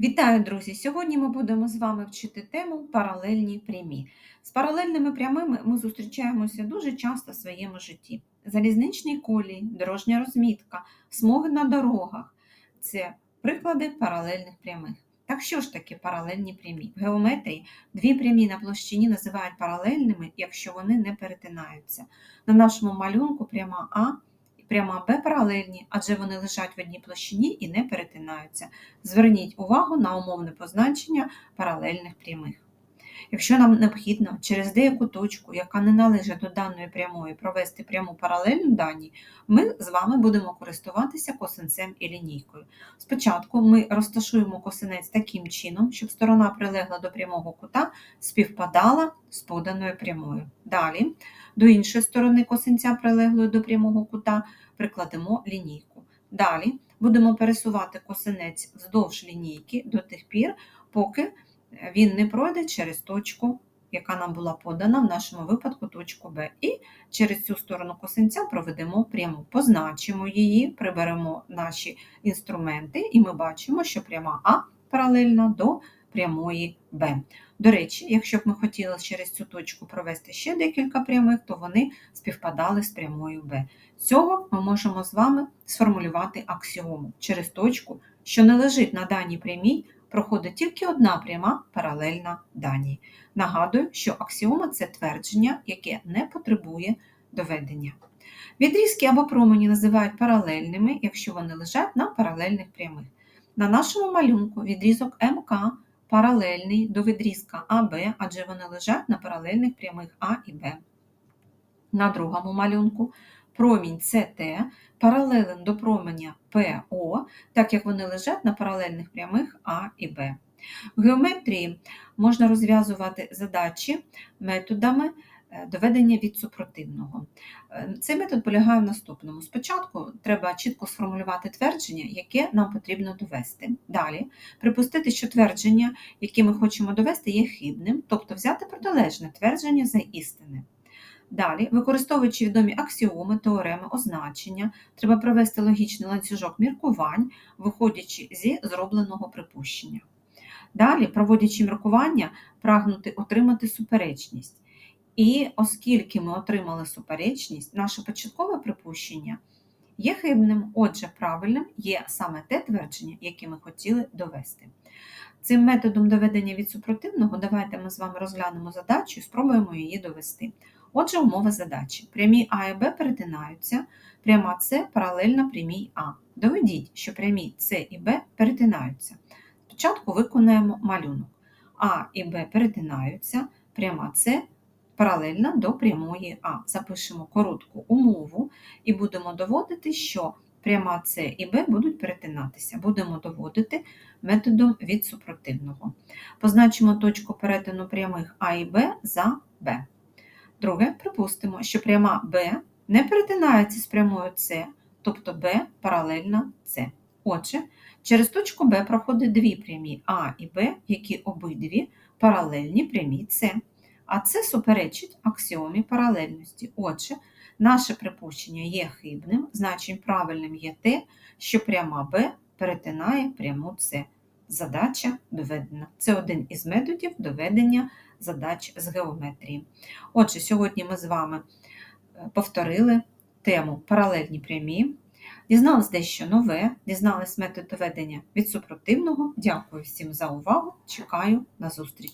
Вітаю, друзі! Сьогодні ми будемо з вами вчити тему паралельні прямі. З паралельними прямими ми зустрічаємося дуже часто в своєму житті. Залізничні колії, дорожня розмітка, смуги на дорогах це приклади паралельних прямих. Так що ж таке паралельні прямі? В геометрії дві прямі на площині називають паралельними, якщо вони не перетинаються. На нашому малюнку пряма А пряма Б паралельні, адже вони лежать в одній площині і не перетинаються. Зверніть увагу на умовне позначення паралельних прямих. Якщо нам необхідно через деяку точку, яка не належить до даної прямої, провести пряму паралельну даній, ми з вами будемо користуватися косинцем і лінійкою. Спочатку ми розташуємо косинець таким чином, щоб сторона прилегла до прямого кута співпадала з поданою прямою. Далі до іншої сторони косинця прилеглої до прямого кута прикладемо лінійку. Далі будемо пересувати косинець вздовж лінійки до тих пір, поки він не пройде через точку, яка нам була подана, в нашому випадку точку Б. І через цю сторону косинця проведемо пряму, позначимо її, приберемо наші інструменти, і ми бачимо, що пряма А паралельна до прямої Б. До речі, якщо б ми хотіли через цю точку провести ще декілька прямих, то вони співпадали з прямою Б. Цього ми можемо з вами сформулювати аксіому. Через точку, що не лежить на даній прямій, проходить тільки одна пряма паралельна даній. Нагадую, що аксіома це твердження, яке не потребує доведення. Відрізки або промені називають паралельними, якщо вони лежать на паралельних прямих. На нашому малюнку відрізок МК паралельний до відрізка АБ, адже вони лежать на паралельних прямих А і Б. На другому малюнку промінь СТ паралелен до променя ПО, так як вони лежать на паралельних прямих А і Б. В геометрії можна розв'язувати задачі методами е, доведення від супротивного. Е, Цей метод полягає в наступному. Спочатку треба чітко сформулювати твердження, яке нам потрібно довести. Далі припустити, що твердження, яке ми хочемо довести, є хибним, тобто взяти протилежне твердження за істини. Далі, використовуючи відомі аксіоми, теореми, означення, треба провести логічний ланцюжок міркувань, виходячи зі зробленого припущення. Далі, проводячи міркування, прагнути отримати суперечність. І оскільки ми отримали суперечність, наше початкове припущення є хибним, отже, правильним є саме те твердження, яке ми хотіли довести. Цим методом доведення від супротивного давайте ми з вами розглянемо задачу і спробуємо її довести. Отже, умова задачі. Прямі А і Б перетинаються, пряма С паралельна прямій А. Доведіть, що прямі С і Б перетинаються. Спочатку виконаємо малюнок. А і Б перетинаються, пряма С паралельна до прямої А. Запишемо коротку умову і будемо доводити, що пряма С і Б будуть перетинатися. Будемо доводити методом від супротивного. Позначимо точку перетину прямих А і Б за Б. Друге, припустимо, що пряма Б не перетинається з прямою С, тобто Б паралельна С. Отже, через точку Б проходить дві прямі А і Б, які обидві паралельні прямій С. А це суперечить аксіомі паралельності. Отже, наше припущення є хибним, значить правильним є те, що пряма Б перетинає пряму С. Задача доведена. Це один із методів доведення задач з геометрії. Отже, сьогодні ми з вами е, повторили тему паралельні прямі, дізнались дещо нове, дізнались метод доведення від супротивного. Дякую всім за увагу. Чекаю на зустріч!